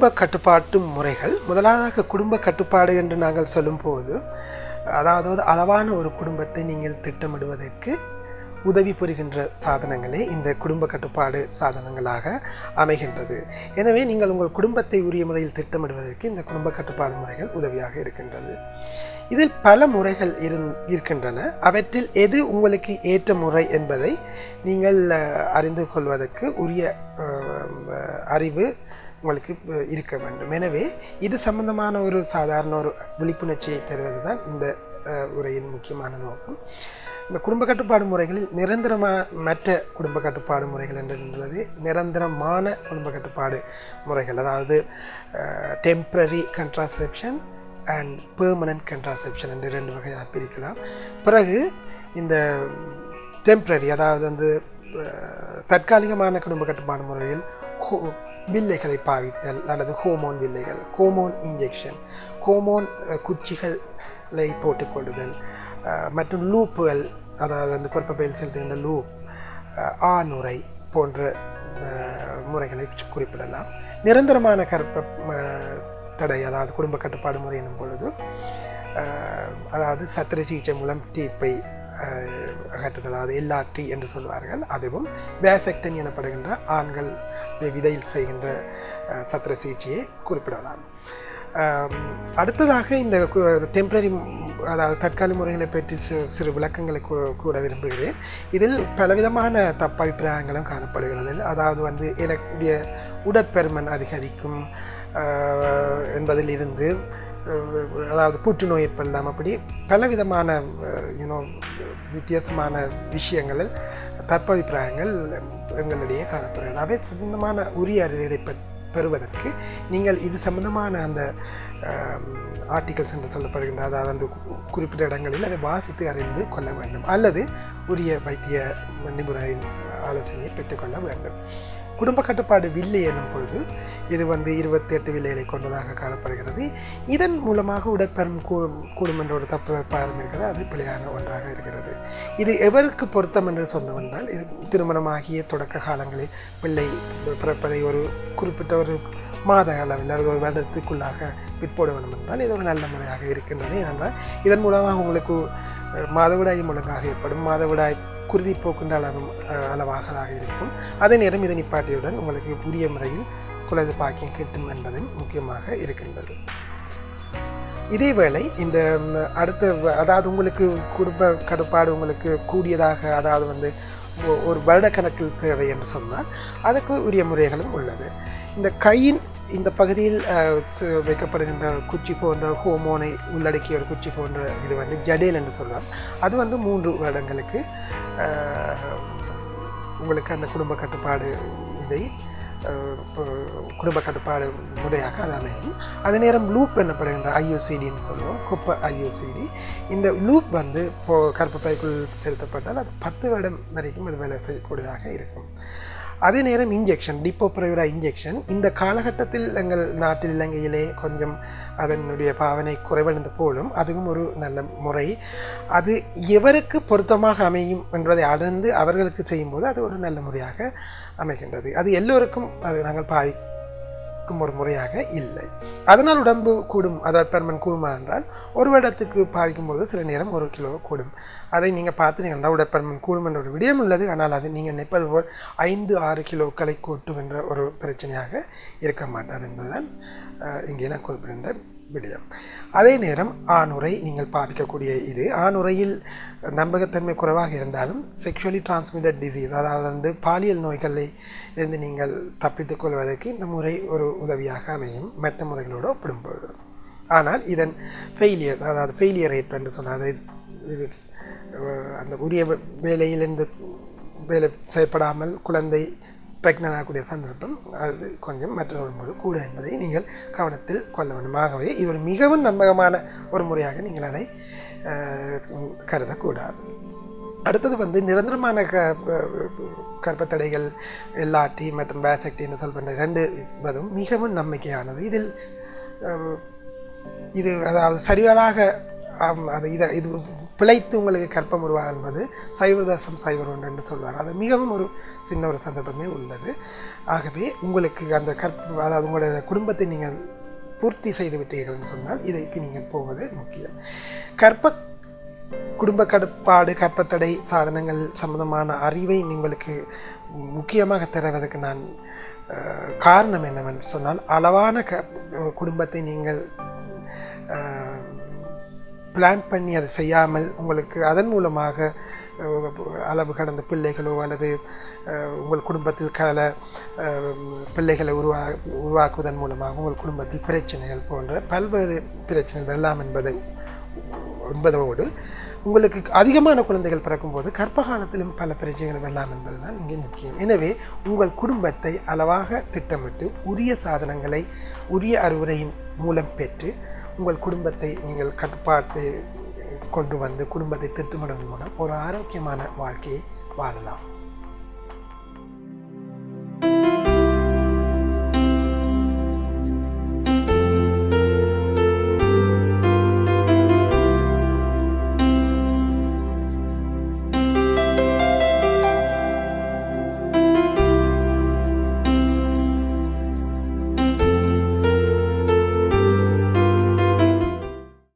குடும்ப கட்டுப்பாட்டு முறைகள் முதலாவதாக குடும்ப கட்டுப்பாடு என்று நாங்கள் சொல்லும்போது அதாவது அளவான ஒரு குடும்பத்தை நீங்கள் திட்டமிடுவதற்கு உதவி புரிகின்ற சாதனங்களே இந்த குடும்ப கட்டுப்பாடு சாதனங்களாக அமைகின்றது. எனவே நீங்கள் உங்கள் குடும்பத்தை உரிய முறையில் திட்டமிடுவதற்கு இந்த குடும்ப கட்டுப்பாடு முறைகள் உதவியாக இருக்கின்றது. இதில் பல முறைகள் இருந் இருக்கின்றன. அவற்றில் எது உங்களுக்கு ஏற்ற முறை என்பதை நீங்கள் அறிந்து கொள்வதற்கு உரிய அறிவு உங்களுக்கு இருக்க வேண்டும். எனவே இது சம்பந்தமான ஒரு சாதாரண ஒரு விழிப்புணர்ச்சியை தருவது தான் இந்த உரையின் முக்கியமான நோக்கம். இந்த குடும்ப கட்டுப்பாடு முறைகளில் நிரந்தரமாக மற்ற குடும்ப கட்டுப்பாடு முறைகள் என்றது நிரந்தரமான குடும்ப கட்டுப்பாடு முறைகள். அதாவது temporary contraception and permanent contraception என்று ரெண்டு வகையாக பிரிக்கலாம். பிறகு இந்த டெம்ப்ரரி அதாவது வந்து தற்காலிகமான குடும்ப கட்டுப்பாடு முறையில் ஹோ- வில்லைகளை பாவித்தல் அல்லது ஹோமோன் வில்லைகள் ஹோமோன் இன்ஜெக்ஷன் ஹோமோன் குச்சிகளை போட்டுக்கொள்ளுதல் மற்றும் லூப்புகள் அதாவது அந்த கொற்பப்பையில் செலுத்துகின்ற லூப் ஆணுரை போன்ற முறைகளை குறிப்பிடலாம். நிரந்தரமான கற்ப தடை அதாவது குடும்ப கட்டுப்பாடு முறை எனும் பொழுது அதாவது சத்திர சிகிச்சை மூலம் டீப்பை அகற்றுதல் அதாவது எல்லாற்றி என்று சொல்வார்கள். அதுவும் வேசெக்டன் எனப்படுகின்ற ஆண்கள் விதையில் செய்கின்ற சத்திர சிகிச்சையை குறிப்பிடலாம். அடுத்ததாக இந்த டெம்பரரி அதாவது தற்காலிக முறைகளை பற்றி சிறு சிறு விளக்கங்களை கூ- கூற விரும்புகிறேன். இதில் பலவிதமான தப்பபிப்பிராயங்களும் காணப்படுகிறது. அதாவது வந்து எனக்குடைய உடற்பெருமன் அதிகரிக்கும் என்பதில் என்பதிலிருந்து அதாவது புற்றுநோய் ஏற்படலாம் அப்படி பலவிதமான யூனோ வித்தியாசமான விஷயங்களில் தற்பதிப்பிராயங்கள் எங்களிடையே காணப்படுகிறது. அவை சம்பந்தமான உரிய அறிவுரை பெற் பெறுவதற்கு நீங்கள் இது சம்பந்தமான அந்த ஆர்டிகல்ஸ் என்று சொல்லப்படுகின்ற அதாவது அந்த குறிப்பிட்ட இடங்களில் அதை வாசித்து அறிந்து கொள்ள வேண்டும். அல்லது உரிய வைத்திய நிபுணரின் ஆலோசனையை பெற்றுக்கொள்ள வேண்டும். குடும்ப கட்டுப்பாடு வில்லை எனும் பொழுது இது வந்து இருபத்தி எட்டு வில்லைகளை கொண்டதாக காணப்படுகிறது. இதன் மூலமாக உடற்பெரும் கூடும் கூடும் என்ற ஒரு தப்பு பாதம் இருக்கிறது. அது பிழையான ஒன்றாக இருக்கிறது. இது எவருக்கு பொருத்தம் என்று சொன்னவென்றால் இது திருமணமாகிய தொடக்க காலங்களில் பிள்ளை பிறப்பதை ஒரு குறிப்பிட்ட ஒரு மாத அளவில் அல்லது ஒரு வருடத்துக்குள்ளாக விற்போட வேண்டும் என்றால் இது ஒரு நல்ல முறையாக இருக்கின்றது. ஏனென்றால் இதன் மூலமாக உங்களுக்கு மாதவிடாய் மாதவிடாயும் ஒழுங்காக ஏற்படும். மாதவிடாய் குருதி போக்கின்ற அளவு அஹ், இருக்கும். அதே நேரம் இதை நிப்பாட்டியுடன் உங்களுக்கு உரிய முறையில் குழந்தை பாக்கியம் கிட்டும் என்பதும் முக்கியமாக இருக்கின்றது. இதேவேளை இந்த அடுத்த வ- அதாவது உங்களுக்கு குடும்ப கடுப்பாடு உங்களுக்கு கூடியதாக அதாவது வந்து ஒரு வருடக்கணக்கில் தேவை என்று சொன்னால் அதுக்கு உரிய முறைகளும் உள்ளது. இந்த கையின் இந்த பகுதியில் வைக்கப்படுகின்ற குச்சி போன்ற ஹோமோனை உள்ளடக்கிய ஒரு குச்சி போன்ற இது வந்து ஜடேல் என்று சொல்லலாம். அது வந்து மூன்று வருடங்களுக்கு உங்களுக்கு அந்த குடும்ப கட்டுப்பாடு இதை இப்போ குடும்ப கட்டுப்பாடு முறையாக அது அமையும். அதே நேரம் லூப் என்னப்படுகின்ற ஐயூசிடின்னு சொல்லுவோம் குப்பை ஐயூசிடி இந்த லூப் வந்து இப்போது கருப்பு பைக்குள் செலுத்தப்பட்டால் அது பத்து வருடம் வரைக்கும் அது வேலை செய்யக்கூடியதாக இருக்கும். அதே நேரம் இன்ஜெக்ஷன் டிப்போப்ரைவரா இன்ஜெக்ஷன் இந்த காலகட்டத்தில் எங்கள் நாட்டில் இலங்கையிலே கொஞ்சம் அதனுடைய பாவனை குறைவடைந்து போலும் அதுவும் ஒரு நல்ல முறை. அது எவருக்கு பொருத்தமாக அமையும் என்பதை அடர்ந்து அவர்களுக்கு செய்யும்போது அது ஒரு நல்ல முறையாக அமைகின்றது. அது எல்லோருக்கும் அது நாங்கள் பார்க்கும் ஒரு முறையாக இல்லை. அதனால் உடம்பு கூடும் அதாவது பெர்மன் கூடுமா என்றால் ஒரு வருடத்துக்கு பாவிக்கும்போது சில நேரம் ஒரு கிலோ கூடும். அதை நீங்கள் பார்த்தீங்கன்னா உடற்பெருமன் கூடும் என்ற ஒரு விடயம் உள்ளது. ஆனால் அது நீங்கள் நினைப்பது போல் ஐந்து ஆறு கிலோக்களை கூட்டும் என்ற ஒரு பிரச்சனையாக இருக்க மாட்டாது என்பதுதான் இங்கே நான் குறிப்பிடுகின்றேன். விடயம் அதே நேரம் ஆணுரை நீங்கள் பாதிக்கக்கூடிய இது ஆணுரையில் நம்பகத்தன்மை குறைவாக இருந்தாலும் செக்ஷுவலி டிரான்ஸ்மிட்டட் டிசீஸ் அதாவது வந்து பாலியல் நோய்களை இருந்து நீங்கள் தப்பித்துக் கொள்வதற்கு இந்த முறை ஒரு உதவியாக அமையும். மற்ற முறைகளோடு ஒப்பிடும்போது. ஆனால் இதன் ஃபெயிலியர் அதாவது ஃபெயிலியர் ரேட் என்று சொன்னால் இது அந்த உரிய வேலையிலிருந்து வேலை செய்யப்படாமல் குழந்தை pregnant ஆகக்கூடிய சந்தர்ப்பம் அது கொஞ்சம் மற்றவர்களோடு கூட என்பதை நீங்கள் கவனத்தில் கொள்ள வேண்டும். ஆகவே இது ஒரு மிகவும் நம்பகமான ஒரு முறையாக நீங்கள் அதை கருதக்கூடாது. அடுத்தது வந்து நிரந்தரமான க கர்ப்பத்தடைகள் எல்லாட்டி மற்றும் பேசக்டி என்று சொல்கின்ற ரெண்டு இதுவும் மிகவும் நம்பிக்கையானது. இதில் இது அதாவது சரிவராக அது இதை இது பிழைத்து உங்களுக்கு கற்பம் உருவாக என்பது சைவதாசம் சைவர் ஒன்று என்று சொல்வார். அது மிகவும் ஒரு சின்ன ஒரு சந்தர்ப்பமே உள்ளது. ஆகவே உங்களுக்கு அந்த கற்ப அதாவது உங்களுடைய குடும்பத்தை நீங்கள் பூர்த்தி செய்து விட்டீர்கள்னு சொன்னால் இதற்கு நீங்கள் போவது முக்கியம். கற்ப குடும்ப கட்டுப்பாடு கற்பத்தடை சாதனங்கள் சம்பந்தமான அறிவை உங்களுக்கு முக்கியமாக தருவதற்கு நான் காரணம் என்னவென்று சொன்னால் அளவான க குடும்பத்தை நீங்கள் பிளான் பண்ணி அதை செய்யாமல் உங்களுக்கு அதன் மூலமாக அளவு கடந்த பிள்ளைகளோ அல்லது உங்கள் குடும்பத்தில் கல பிள்ளைகளை உருவா உருவாக்குவதன் மூலமாக உங்கள் குடும்பத்தில் பிரச்சனைகள் போன்ற பல்வேறு பிரச்சனைகள் வெல்லாம் என்பது என்பதோடு உங்களுக்கு அதிகமான குழந்தைகள் பிறக்கும்போது கர்ப்ப காலத்திலும் பல பிரச்சனைகள் வெல்லாம் என்பதுதான் இங்கே முக்கியம். எனவே உங்கள் குடும்பத்தை அளவாக திட்டமிட்டு உரிய சாதனங்களை உரிய அறிவுரையின் மூலம் பெற்று உங்கள் குடும்பத்தை நீங்கள் கட்டுப்பாட்டு கொண்டு வந்து குடும்பத்தை திட்டமிடுவதன் மூலம் ஒரு ஆரோக்கியமான வாழ்க்கையை வாழலாம்.